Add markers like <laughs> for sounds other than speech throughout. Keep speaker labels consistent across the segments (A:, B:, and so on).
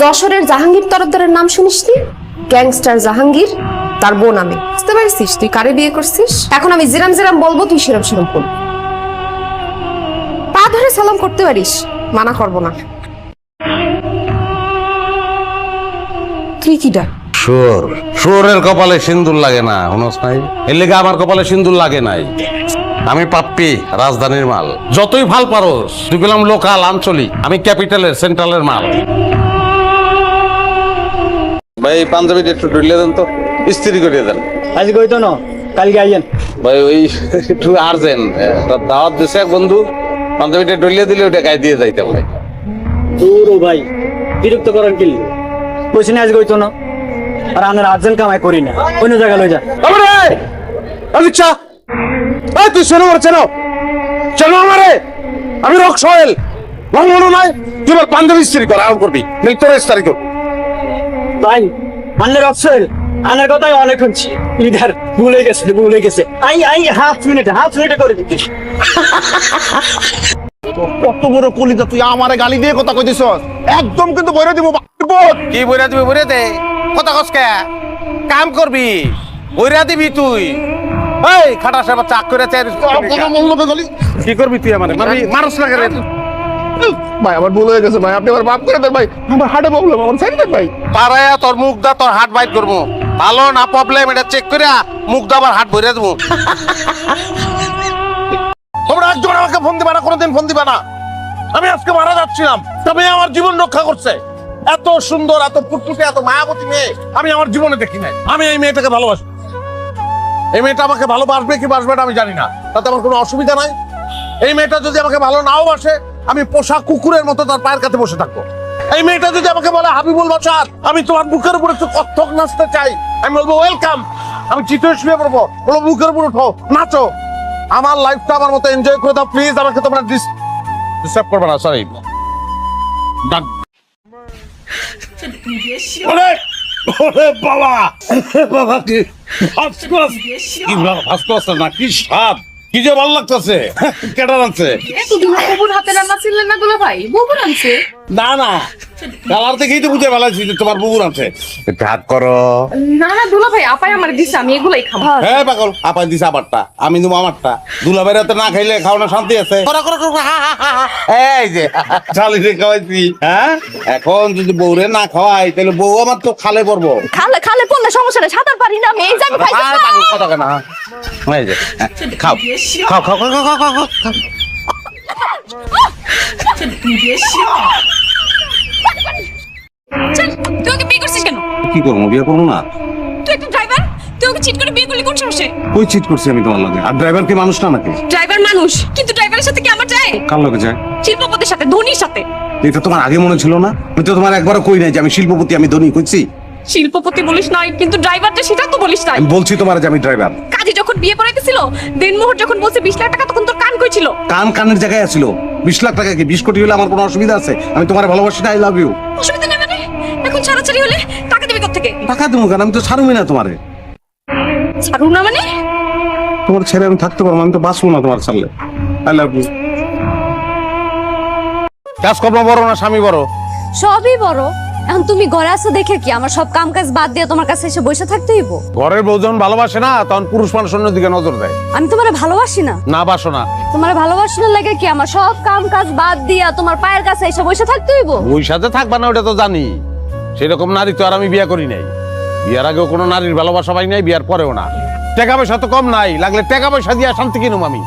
A: যশোরের জাহাঙ্গীর তরফদারের নাম শুনিস নি? গ্যাংস্টার জাহাঙ্গীর, তার বোন আমি। বুঝতে পারছিস? তুই কারে বিয়ে করছিস? এখন আমি জিরাম জিরাম বলব, তুই সেরাম সেরাম করবি। পা ধরে সালাম করতে পারিস, মানা করব না। তুই কি ডাক?
B: শুয়োর শুয়োরের কপালে সিন্দুর লাগে না হুনস নাই? এর লেগে আমার কপালে সিন্দুর লাগে নাই। আমি পাপ্পি, রাজধানীর মাল। যতই ভালো পারোস, তুই গেলাম লোকাল, আঞ্চলিক। আমি ক্যাপিটালের, সেন্ট্রালের মাল। ভাই পাঞ্জাবিটা একটু ঢুলিয়ে দেন তো ইস্ত্রি করিয়ে দেন।
C: আজ কইতো না কালকে আইয়েন।
B: ভাই ওই একটু আর্জেন্ট দাওয়াত দিছে এক বন্ধু পাঞ্জাবিটা ঢুলিয়ে দিলে ওটা গায়ে দিয়ে যাইতে ভাই
C: দূর ভাই বিরক্ত করেন কি কইছি না আজ কইতো না আর আনার আর্জেন্ট কামাই করি না অন্য জায়গা লই যা।
B: আমারে আচ্ছা এই তুই শোনো আমার চেনো চেনো আমারে আমি রক সোহেল মনে নাই তুই আমার পাঞ্জাবি স্ত্রী কর আরাম করবি নেই তোর স্ত্রী কর।
C: ভাই আনার কথাই অনেক শুনছি। লিডার ভুলে গেছে ভুলে গেছে। I I half minute half মিনিটে করে দিচ্ছি
D: কত বড় কলিজা তুই আমারে গালি দিয়ে কথা কইতেছ একদম কিন্তু বইরে দিব
B: কি বইরা দিবি বইরা দে কথা কসকে কাম করবি? বইরা দিবি তুই? এই খাটা সাহেব চাক করে চাই
D: কথা।
B: কি করবি তুই আমারে? মারবি? মানুষ লাগে রে
D: ভাই, আমার ভুল হয়ে গেছে, ভাই। আপনি আমার মাফ করে দেন, ভাই। আমার হার্টে প্রবলেম আমার সাইড দেন ভাই।
B: পারায়া তোর মুখ দা, তোর হাত বাইট করব। ভালো না প্রবলেম এটা চেক করে মুখ দা আবার হাত ভরে দেবো।
D: তোমরা একজন আমাকে ফোন দিবা না, কোনোদিন ফোন দিবা না। আমি আজকে মারা যাচ্ছিলাম, তবে আমার জীবন রক্ষা করছে। এত সুন্দর, এত ফুটফুটে, এত মায়াবতী মেয়ে আমি আমার জীবনে দেখি নাই। আমি এই মেয়েটাকে ভালোবাসি। এই মেয়েটা আমাকে ভালোবাসবে কি বাসবে না আমি জানি না। তাতে আমার কোনো অসুবিধা নাই। এই মেয়েটা যদি আমাকে ভালো নাও বাসে আমি পোষা কুকুরের মতো তার পায়ের কাছে বসে থাকব। এই মেয়েটা যদি আমাকে বলে, হাবিবুল বাসার আমি তোমার বুকের উপর একটু কত্থক নাচতে চাই। আমি বলব ওয়েলকাম আমি চিত্র শুয়ে পড়ব। বলো বুকের উপর উঠো, নাচো। আমার লাইফটা আমার মতো এনজয় করে দাও প্লিজ আমাকে তোমরা ডিস্টার্ব করবে না সরি
B: বাবা। <laughs> বাবা কি? কি না, কি স্বাদ কি যে ভালো লাগতেছে? কেটা রাখছে
A: এতদিন হাতে রান্না ছিলেন না দুলা ভাই? ববুর আনছে?
B: না না। কালার দেখেই তো বুঝে ফেলাইছি তোমার বুকুর আছে করো।
A: না না দুলা ভাই আপাই আমার দিছে আমি এগুলাই খাব।
B: হ্যাঁ। পাগল আপাই দিছে আমারটা আমি দেবো আমারটা। দুলা বেড়াতে না খাইলে খাওয়ানো শান্তি আছে। করো, করো, করো, হা, হা, হা, হা। এই যে। চালিয়ে খাওয়াইছি হ্যাঁ? এখন যদি বউরে না খাওয়াই তাহলে বউ আমার তো খালে পড়ব।
E: খালে খালে পড়লে সমস্যা নেই সাঁতার পারি না
B: হ্যাঁ। এই যে আমি খাইতে পারি খাও খাও খাও খাও খাও খাও।
E: খাও তুই বিয়ে করছিস কেন?
B: কি বিয়ে না?
E: তুই একটা ড্রাইভার তুই চিট করে বিয়ে করলি কোন সমস্যা
B: চিট করছি আমি তোমার লগে? আর ড্রাইভার কি মানুষ না নাকি?
E: ড্রাইভার মানুষ কিন্তু ড্রাইভারের সাথে কি আমার যায়?
B: কার লগে যায়?
E: শিল্পপতির সাথে ধনীর সাথে।
B: এটা তোমার আগে মনে ছিল না? আমি তো তোমার একবারও কই নাই যে আমি শিল্পপতি আমি ধনী কইছি?
E: শিল্পপতি বলিস নাই কিন্তু ড্রাইভার যে সেটা তো বলিস নাই।
B: আমি বলছি তোমার যে আমি ড্রাইভার
E: কাজী যখন বিয়ে পড়াইতেছিল দেনমোহর যখন বলছে বিশ লাখ টাকা তখন তোর কান কইছিল
B: কান কানের জায়গায় আছিল। বিশ লাখ টাকা কি? বিশ কোটি হলে আমার কোনো অসুবিধা আছে? আমি তোমার ভালোবাসি না আই লাভ ইউ
E: অসুবিধা নেই মানে? এখন ছাড়াছাড়ি হলে টাকা দিবি থেকে
B: টাকা দেবো কেন? আমি তো ছাড়বই না তোমারে।
E: ছাড়ু না মানে?
B: তোমার ছেড়ে আমি থাকতে পারব না, আমি তো বাঁচবো না তোমার ছাড়লে। আই লাভ ইউ কাজকর্ম বড় না স্বামী বড়?
F: সবই বড়। এখন তুমি ঘরে আছো দেখে কি? আমার সব কাম কাজ বাদ দিয়ে তোমার কাছে এসে বসে থাকতে হইব?
B: ঘরের বউ যখন ভালোবাসে না তখন পুরুষ মানুষ অন্য দিকে নজর দেয়।
F: আমি তোমার ভালোবাসি না?
B: না বাসো না।
F: তোমার ভালোবাসি না লাগে কি? আমার সব কাম কাজ বাদ দিয়া তোমার পায়ের কাছে এসে বসে থাকতে হইব?
B: ওই সাথে থাকবা না ওটা তো জানি। সেরকম নারী তো আর আমি বিয়ে করি নাই। বিয়ার আগেও কোনো নারীর ভালোবাসা পাই নাই বিয়ার পরেও না। টাকা পয়সা তো কম নাই লাগলে টাকা পয়সা দিয়া শান্তি কিনুম আমি।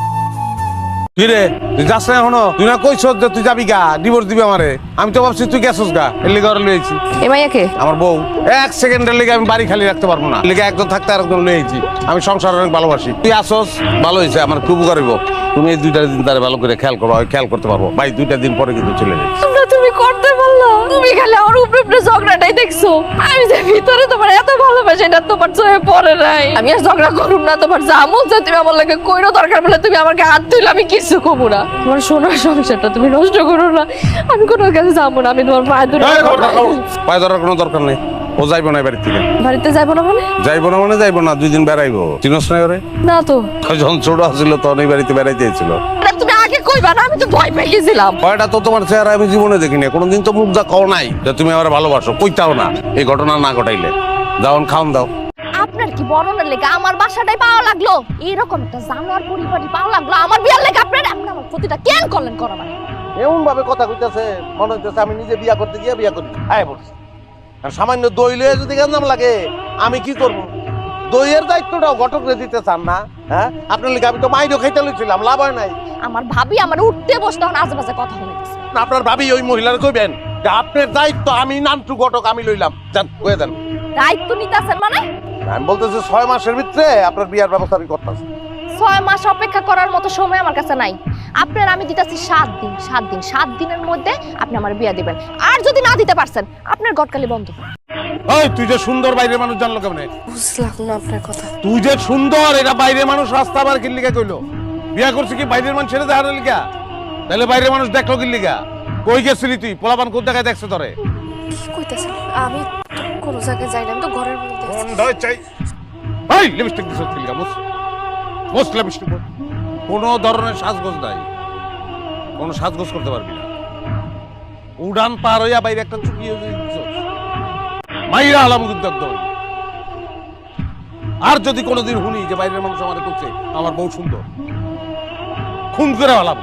B: তুই রে? তুই যাস না এখনও? তুই না কইছ যে তুই যাবি গা? ডিভোর্স দিবি আমারে। আমি তো ভাবছি তুই গেছস গা। এর লিগে ওরা লইছি
A: এ মাইয়াকে
B: আমার বউ। এক সেকেন্ডের লিগে আমি বাড়ি খালি রাখতে পারব না। লিগে একজন থাকতে আরেকজন লইছি আমি সংসার অনেক ভালোবাসি। তুই আসস ভালো হয়েছে আমার খুব করিব তুমি এই দুইটা দিন তারে ভালো করে খেয়াল করো খেয়াল করতে পারব। ভাই দুইটা দিন পরে কিন্তু চলে যাই
F: তোমরা তুমি করতে পারল। তুমি খালি আমার উপরে উপরে ঝগড়াটাই দেখছ। আমি যে ভিতরে তোমার এত ভালোবাসি এটা তোমার চোখে পড়ে নাই। আমি আর ঝগড়া করুম না তোমার যা মন চায় তুমি আমার লাগে কইরো দরকার বলে তুমি আমাকে হাত তুইলে আমি কিছু কমু না। তোমার সোনার সংসারটা তুমি নষ্ট করো না। আমি কোনো কাছে যাব না আমি তোমার পায়ে ধরে।
B: পায়ে ধরার কোনো দরকার নেই। ও যাইবো না বাড়ি থেকে।
F: বাড়িতে যাব না মানে?
B: যাইবো না মানে যাইবো না দুই দিন বেড়াইবো। চিনস না ওরে
F: না তো।
B: যখন ছোট আছিল তখন এই বাড়িতে বেড়াইতে এসেছিল।
F: তুমি আগে কইবা না আমি তো ভয় পেয়ে গেছিলাম।
B: ভয়টা তো তোমার চেহারা আমি জীবনে দেখিনি কোনোদিন তো মুখ যা কও নাই যে তুমি আমার ভালোবাসো কইতাও না এই ঘটনা না ঘটাইলে। যাওন খাওন দাও।
F: আপনার কি বরণের লেগে? আমার বাসাটাই পাওয়া লাগল। এরকম একটা জানোয়ার পরিবারই পাওয়া লাগল। আমার বিয়ার লেগে আপনার? আপনি আমার প্রতিটা কেন করলেন করা মানে
B: এমন ভাবে কথা কইতাছে মনে হইতেছে আমি নিজে বিয়া করতে গিয়ে বিয়া করি। আয় বলছি আর সামান্য দই লয়ে যদি গেন্দাম লাগে আমি কি করব? দইয়ের দায়িত্বটাও ঘটকরে দিতে চান না হ্যাঁ? আপনার লিখে আমি তো মাইরও খাইতে লইছিলাম লাভ হয় নাই।
F: আমার ভাবি আমার উঠতে বসতে হন আজেবাজে কথা বলেছে
B: আপনার ভাবি ওই মহিলার কইবেন যে আপনার দায়িত্ব আমি নামটু ঘটক আমি লইলাম। যান কয়ে দেন।
F: দায়িত্ব নিতেছেন মানে?
B: আমি বলতেছি ছয় মাসের ভিতরে আপনার বিয়ার ব্যবস্থা আমি করতেছি।
F: ছয় মাস অপেক্ষা করার মতো সময় আমার কাছে নাই। আপনার আমি দিতেছি সাত দিন সাত দিন সাত দিনের মধ্যে আপনি আমার বিয়া দিবেন। আর যদি না দিতে পারছেন আপনার গটকালি বন্ধ।
B: ওই তুই যে সুন্দর বাইরের মানুষ জানলো কেমনে?
A: বুঝলাম না আপনার কথা।
B: তুই যে সুন্দর এটা বাইরের মানুষ রাস্তা আবার কি কইলো? বিয়া করছিস কি বাইরের মানুষ ছেড়ে দেখার লিগা? তাহলে বাইরের মানুষ দেখল কি কই গেছিলি তুই? পোলাপান কোন জায়গায় দেখছে তোরে?
A: কি কইতাছেন? আমি তো জায়গায় যাই না আমি তো ঘরের মধ্যে
B: চাই। এই লিপস্টিক দিছ কি লিগা মুস মুস কোনো ধরনের সাজগোজ নাই। কোনো সাজগোজ করতে পারবি না। উড়ান পার হইয়া বাইরে একটা চুকি মাইরা আলাম কিন্তু আর যদি কোনোদিন শুনি যে বাইরের মানুষ আমাদের করছে, আমার বউ সুন্দর। খুন করে আলাম